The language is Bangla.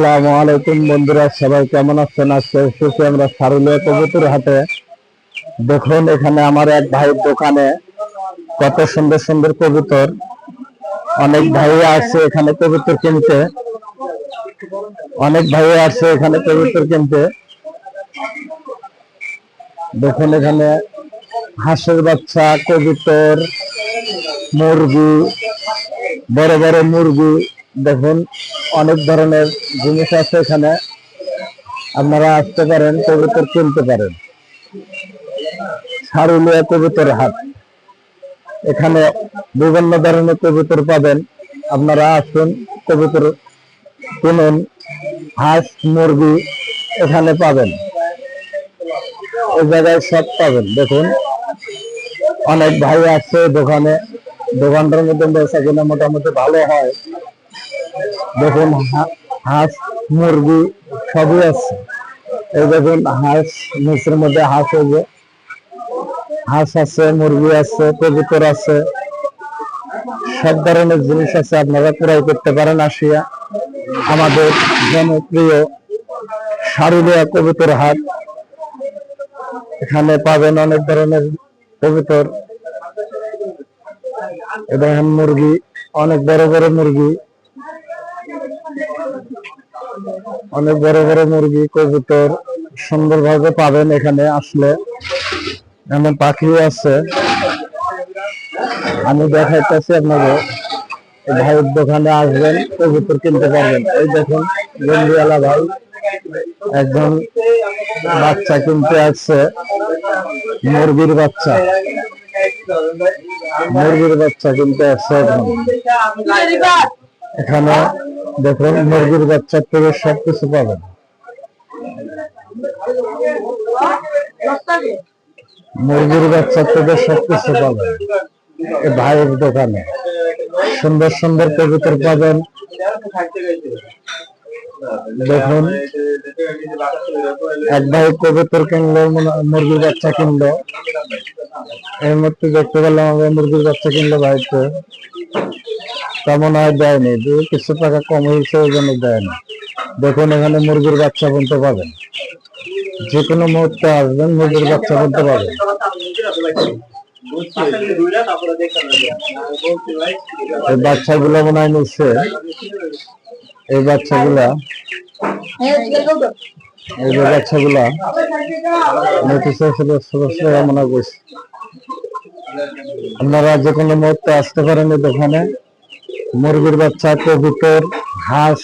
আসসালামু আলাইকুম বন্ধুরা, সবাই কেমন আছেন? আজকে এসেছি আমরা সারুলিয়া কবুতর হাটে। দেখুন, এখানে আমার এক ভাইয়ের দোকানে কত সুন্দর সুন্দর কবুতর। অনেক ভাই আছে এখানে কবুতর কিনতে। অনেক ভাই আছে এখানে কবুতর কিনতে। দেখুন, এখানে হাঁসের বাচ্চা, কবুতর, মুরগি, বড় বড় মুরগি। দেখুন, অনেক ধরনের জিনিস আছে এখানে। আপনারা আসতে পারেন, কবুতর কিনতে পারেন। সারুলিয়া কবুতর হাট। এখানে বিভিন্ন ধরনের কবুতর পাবেন। আপনারা আসুন, কবুতর কিনুন। হাঁস, মুরগি এখানে পাবেন। ওই জায়গায় সব পাবেন, দেখুন। অনেক ভাই আছে দোকানে। দোকানটার মধ্যে বেচা কিনা মোটামুটি ভালো হয়। দেখুন হাঁস, মুরগি সবই আছে। এই দেখুন, হাঁস নিচের মধ্যে হাঁস হয়েছে হাঁস আছে, মুরগি আছে, কবুতর আছে। সব ধরনের জিনিস আছে, আপনারা ক্রয় করতে পারেন আসিয়া। আমাদের জনপ্রিয় সারুলিয়া কবুতর হাট। এখানে পাবেন অনেক ধরনের কবুতর। এ দেখেন, মুরগি, অনেক বড় বড় মুরগি। অনেক বড় বড় মুরগি, কবুতর সুন্দরভাবে পাবেন এখানে আসলে। এমন পাখিও আছে। আমি দেখাইতেছি আপনাকে ভাইয়ের দোকানে আসবেন, কবুতর কিনতে পারবেন। এই দেখুন গন্ডিওয়ালা ভাই একজন বাচ্চা কিনতে আসছে, মুরগির বাচ্চা। মুরগির বাচ্চা কিনতে আসছে এখানে দেখুন মুরগির বাচ্চার থেকে সবকিছু পাবেন মুরগির বাচ্চার থেকে সবকিছু পাবেন ভাইয়ের দোকানে। সুন্দর সুন্দর কবুতর পাবেন। দেখুন, এক ভাই কবুতর কিনলো মুরগির বাচ্চা কিনলো। এর মধ্যে দেখতে পেলাম আমরা মুরগির বাচ্চা কিনলো তেমন হয় দেয়নি। দু কিছু টাকা কম হয়েছে, ওই জন্য দেয়নি। দেখুন, এখানে মুরগির বাচ্চা বলতে পাবেন যে কোনো মুহূর্তে আসবেন, মুরগির বাচ্চা বলতে পাবেন এই বাচ্চাগুলো মনে হয় নিচ্ছে। এই বাচ্চাগুলা, এই যে বাচ্চাগুলা নিতেছে টাকা মনে করছে। আপনারা যে কোনো মুহূর্তে আসতে পারেন এই দোকানে। মুরগির বাচ্চা কবুতর হাঁস